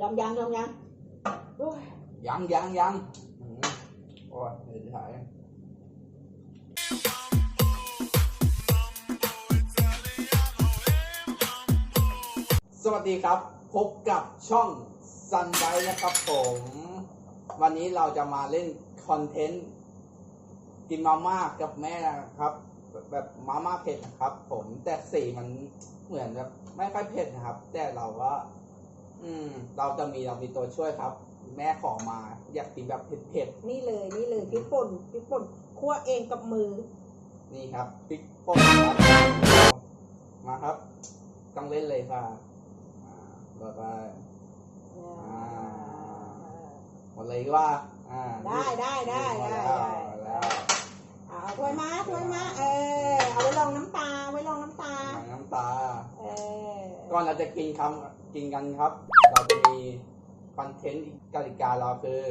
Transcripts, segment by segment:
ยอมยังยอมยังโอ้ยยังยังยังอืมโอ้ยเดี๋ยวจะถ่ายสวัสดีครับ พบกับช่องซันไ i นะครับผม วันนี้เราจะมาเล่นคอนเทนต์กินมาม่ากับแม่นะครับ แบบมาม่าเผ็ดนะครับ ผมแต่สีมันเหมือนแบบไม่ค่อยเผ็ดนะครับ แต่เราก็ อืม เราจะมีเรามีตัวช่วยครับ แม่ขอมาอยากกินแบบเผ็ดนี่เลยนี่เลยพริกป่นพริกป่นคั่วเองกับมือ ๆนี่ครับพริกป่นครับมาครับต้องเล่นเลยค่ะอ่าต่อไปหมดเลยดีกว่า อ่าได้ได้ได้หมได้แล้วได้หมดแล้วเอาถ้วยมาถ้วยมาเออเอาไว้ลองน้ำตาไว้ลองน้ำตา น้ำตา เออ ก่อนเราจะกินคำกินกันครับ เราจะมีคอนเทนต์กติกาเราคือ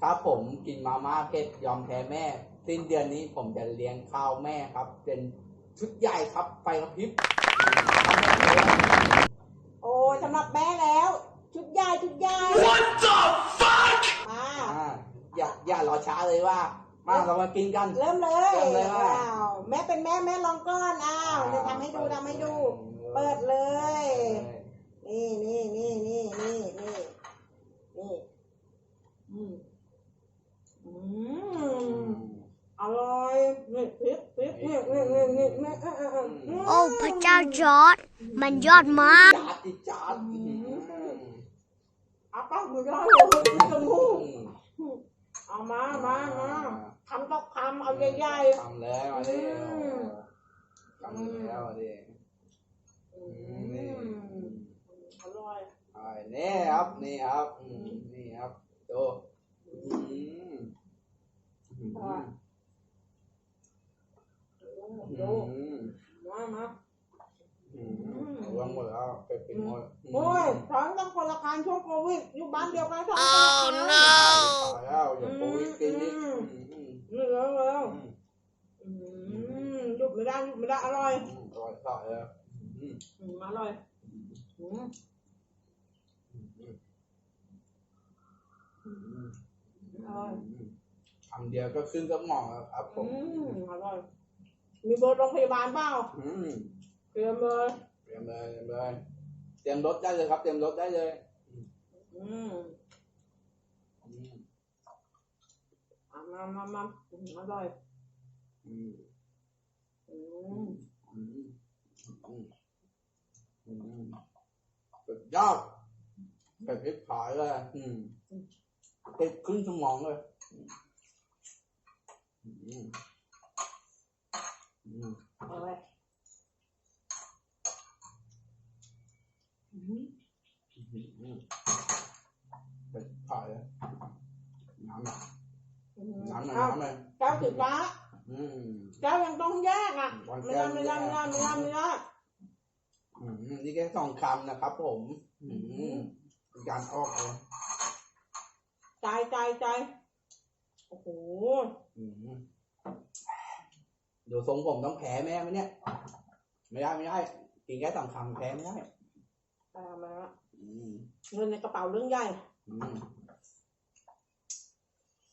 ถ้าผมกินมาม่าเผ็ดยอมแพ้แม่ สิ้นเดือนนี้ผมจะเลี้ยงข้าวแม่ครับ เป็นชุดใหญ่ครับไฟกระพริบโอ้ยสำหรับแม่แล้ว ชุดใหญ่ชุดใหญ่ What the fuck? มาอ่าอย่าอย่ารอช้าเลยว่า มาเรามากินกัน เริ่มเลยเริ่มเลยว่า อ้าวแม่เป็นแม่แม่ลองก้อนอ้าวเดี๋ยวทำให้ดูทำให้ดู เปิดเลย นี่นี่นี่นี่นี่นี่นี่อืมอืมอร่อยนี่พริกพริกนี่นี่นี่นี่นี่เออเออเอออืมโอ้พระเจ้าจอร์ดมันยอดมากจาดจิจาดเอาป้ามือร้อนเลยจมูกเอามามามาคำต่อคำเอาใหญ่ทำแล้วมาดิอืมทำแล้วมาดิ ๆ อื อื มนี่ มอร่อย อ่า นี่ครับ นี่ครับอืมนี่ครับดูอืมอืมดูอืมมามาอืมรวมหมดแล้วไปเป็นหมดโอ้ยท้องต้องคนละคันช่วงโควิดอยู่บ้านเดียวกันสองคน Oh no ตายแล้วอย่าโควิดกินนี่อืมอืมนี่แล้วแล้วอืมอืมหยุดไม่ได้หยุดไม่ได้อร่อยอืมอร่อยต่อเลยอืมอืมอร่อย อืมอืมอร่อยคำเดียวก็ขึ้นสมองแล้วครับผอืมมอร่อย มีเบอร์โรงพยาบาลเปล่าอืมเตรียมเลยเตรียมเลยเตรียมเลยเตรียมรถได้เลยครับ เตรียมรถได้เลยอืมอืมอะมามามาอืมอร่อยอืมอืมอืมอืมอืมสุดยอดไปพริกผายเลยอืม ติดขึ้นสมองเลยอืมอืมอร่อยอืมอืมอืมไปพริกผายเลยน้ำอะอืมน้ำอะเอาน้ำเลยแก้วสีฟ้าอืมแก้วยังต้องแยกอะวันไม่แก้ได้วไม่ได้ไม่ได้ไม่ได้ไม่ได้อืมนี่แค่สองคำนะครับผมอืมเป็นการออกเลย ใจใจใจโอ้โหอืมดูทรงผมต้องแพ้แม่ไหมเนี่ย ไม่ได้ไม่ได้กินแค่สองคำแพ้ไม่ได้ตามมาละอืมเงินในกระเป๋าเรื่องใหญ่อืม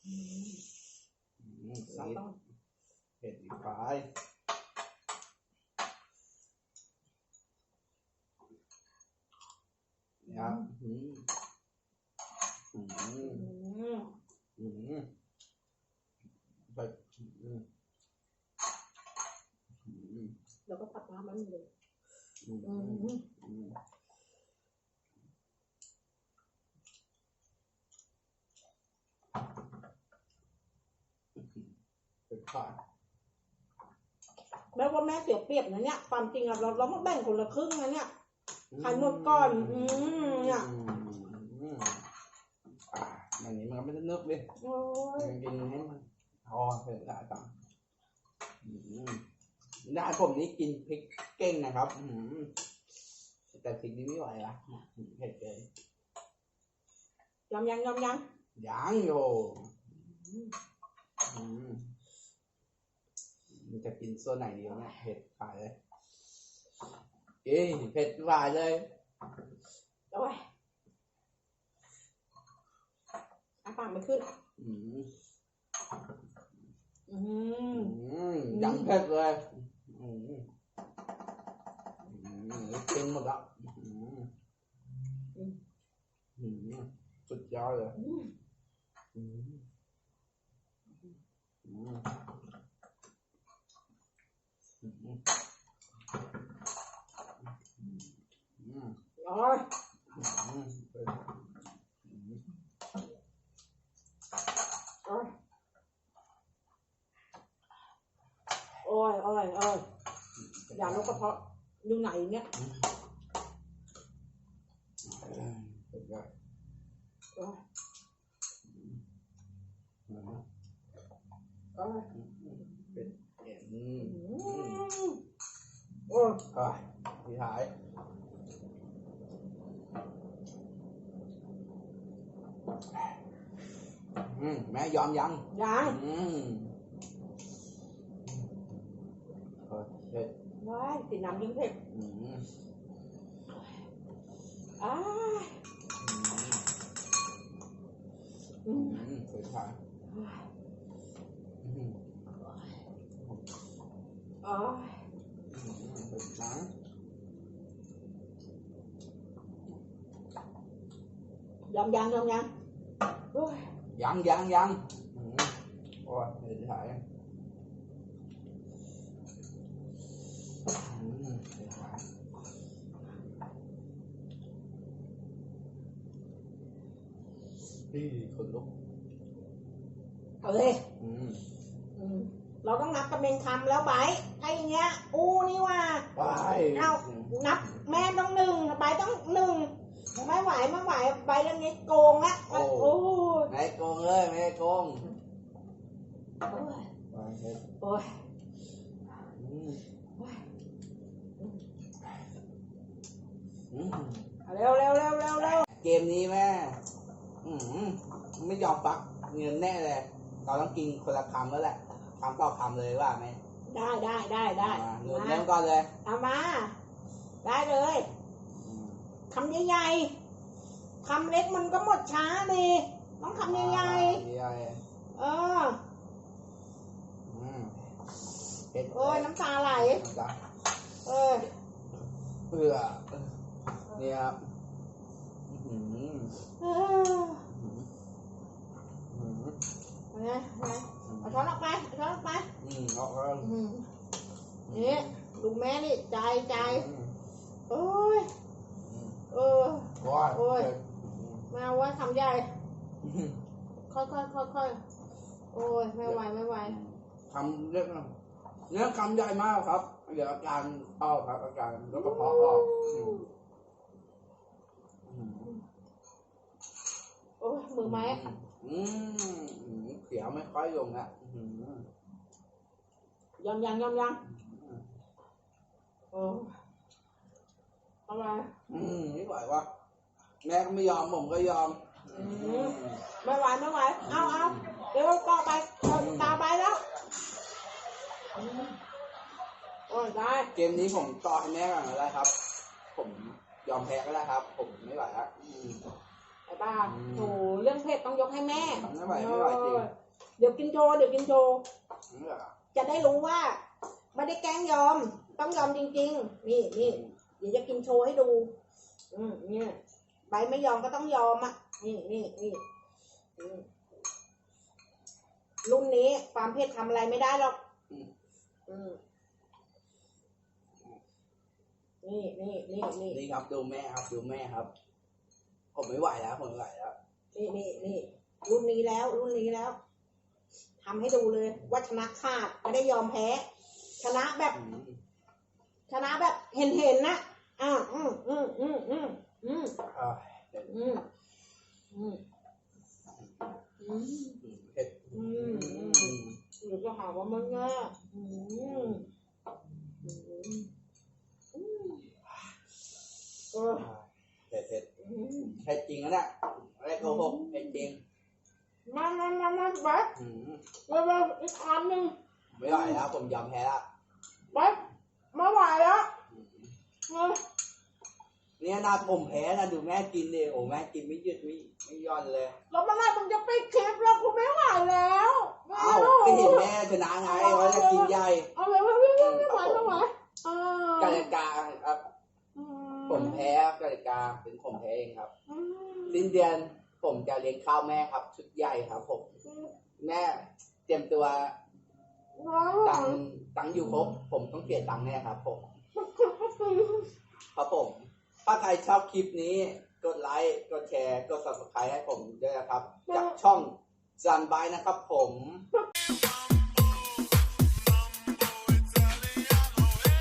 อืมเราสีต้องเผ็ดอีกไปนี่ครับอืมอืม อืมอืมไปอืมอืมแล้วก็ตักน้ำมันเลย อืมอืมอืมเป็นขาดแม้ว่าแม่เสียเปรียบนะเนี่ยความจริงอะเราเรามาแบ่งคนละครึ่งนะเนี่ยขายหมดก่อน อืมเนี่ย อืมอ่าอย่าง นี้มันก็ไม่ได้นึกดิโอ้ยกินให้มันพอเถอะได้ตังอืมได้ผมนี่กินพริกเก่งนะครับอืมแต่พริกนี้ไม่ไหวละเผ็ดเกินยำยังยำยังยังโยอืมมันจะกินส่วนไหนดีวะเนี่ยเผ็ดขายเลยเอ้ยเผ็ดหวานเลยโอ้ย อาปากไม่ขึ้นอืมอืมอืมยังเผ็ดเลยอืมอืมกินหมดละอืมอืมสุดยอดเลย อืม อืมอืมอืมอืม โอ้ย อืม โอ้ยโอ้ยโอ้ยอย่าลกกระเพาะอยู่ไหนเนี่ยสุดยอดโอ้ยอืมโอ้ยเป็นเอ็นอืมอืมโอ้ยอะพี่ท้ายอืมแม่ยอมยังยัง อืมเออเผ็ด ว้ายติดน้ำยิ่งเผ็ดอืมอ้ายอือืมมอืมพี่ท้ายอืมโอ้ยอืมพี่ท้ายยอมยังยอมยังโอ้ยยังยังยังอืมโอ้ยพี่ท้ายอืมพี่ท้าย นี่คนลุกเอาเลยอืมอืมเราต้องนับกระเบงคำแล้วไบร์ทถ้าอย่างเงี้ย อู้นี่ว่า ไปเอานับแม่ต้องหนึ่งใบต้องหนึ่งไม่ไหวไม่ไหวใบเรื่องนี้โกงละมันโอ้ยไม่โกงเลยไม่โกงโอ้ยไปเฮ็ดโอ้ยอืมอืมเอาเร็วเร็วเร็วเร็วเร็วเกมนี้แม่ อืมไม่ยอมปักเงินแน่เลย เราต้องกินคนละคำแล้วแหละคำต่อคำเลยว่าไหมได้ได้ได้ได้มาเงินมาเริ่มก่อนเลยเอามา ได้เลยอืมคำใหญ่ๆคำเล็กมันก็หมดช้าดิต้องคำใหญ่ใหญ่ๆเอออืมเผ็ดโอ้ยน้ำตาไหลน้ำตาเออเพื่อเนี่ยครับอืมเอออืมอืมเอา ไงเอาไงเอาช้อนออกไปเอาช้อนออกไปอืมเอาเอาอืมนี่ดูแม่นี่ใจใจอืมโอ้ยอืมเออโอ้ยโอ้ยเผ็ดมาว่าคำใหญ่อืมค่อยค่อยค่อยค่อยโอ้ยไม่ไหวไม่ไหวคำเรียกนะเนื้อคำใหญ่มากครับ เดี๋ยวอาการเข้าครับอาการแล้วก็เพาะออกอืมอืมโอ้ยมือไม้ อืมอืมเขียวไม่ค่อยลงอะอืมยังยังยังยังโอ้เอาไปอืมไม่ไหววะแม่ก็ไม่ยอมผมก็ยอมอืมไม่ไหวไม่ไหวเอาเอาเดี๋ยวต่อไปเอาตาไปแล้วอืมโอ้ยได้เกมนี้ผมต่อให้แม่ก่อนก็ได้ครับ ผมยอมแพ้ก็ได้ครับ ผมไม่ไหวแล้ว อืมไอ้บ้าอืมโถเรื่องเพศต้องยกให้แม่ไม่ไหวไม่ไหวจริงเออเดี๋ยวกินโชว์เดี๋ยวกินโชว์ไม่ไหวอะจะได้รู้ว่าไม่ได้แกล้งยอม ต้องยอมจริง ๆ นี่นี่เดี๋ยวจะกินโชว์ให้ดู อืมเนี่ยใบไม่ยอมก็ต้องยอมอะนี่นี่นี่อืมรุ่นนี้ความเพศทำอะไรไม่ได้หรอกอืมนี่นี่นี่นี่นี่ครับดูแม่ครับดูแม่ครับ ผมไม่ไหวแล้วผมไม่ไหวแล้วนี่นี่นี่รุ่นนี้แล้ว รุ่นนี้แล้วทำให้ดูเลยว่าชนะขาดไม่ได้ยอมแพ้ ชนะแบบ อืมชนะแบบเห็นเห็นๆนะอ่าอืมอืมอืมอืมอืมอ่าอืมอืมอืมเผ็ดอืม อืมหรือจะหาว่ามันง่ายอืมอืมอืมเออเผ็ ดเผ็ดอืมเผ็ดจริงนะเนี่ยไม่ได้โกหกเผ็ดจริงมามามามาไปอืมเร็วๆอีกคำหนึ่งไม่ไหวแล้วผมยอมแพ้แล้วไปไม่ไหวแล้วเออเนี่ยนาผมแพ้นะดูแม่กินดิโอ้แม่กินไม่หยุดไม่ไม่ย่อนเลยแล้วเมื่อไหรมึงจะปิดคลิปแล้วกูไม่ไหวแล้วไม่เอ้าก็เห็นแม่ชนะไงว่าจะกินใหญ่เอาเลยไม่ไม่ไม่ไม่ไหวไม่ไหวเออกติกาครับอื ผมแพ้กติกาเป็นผมแพ้เองครับอืมสิ้นเดือนผมจะเลี้ยงข้าวแม่ครับ ชุดใหญ่ครับผม แม่เตรียมตัวตังค์ตังค์อยู่ครบผมต้องเสียตังค์แน่ครับผมครับผม ถ้าใครชอบคลิปนี้ กดไลค์กดแชร์ กด subscribe ให้ผมด้วยนะครับ จากช่องจันบายนะครับผม Bye.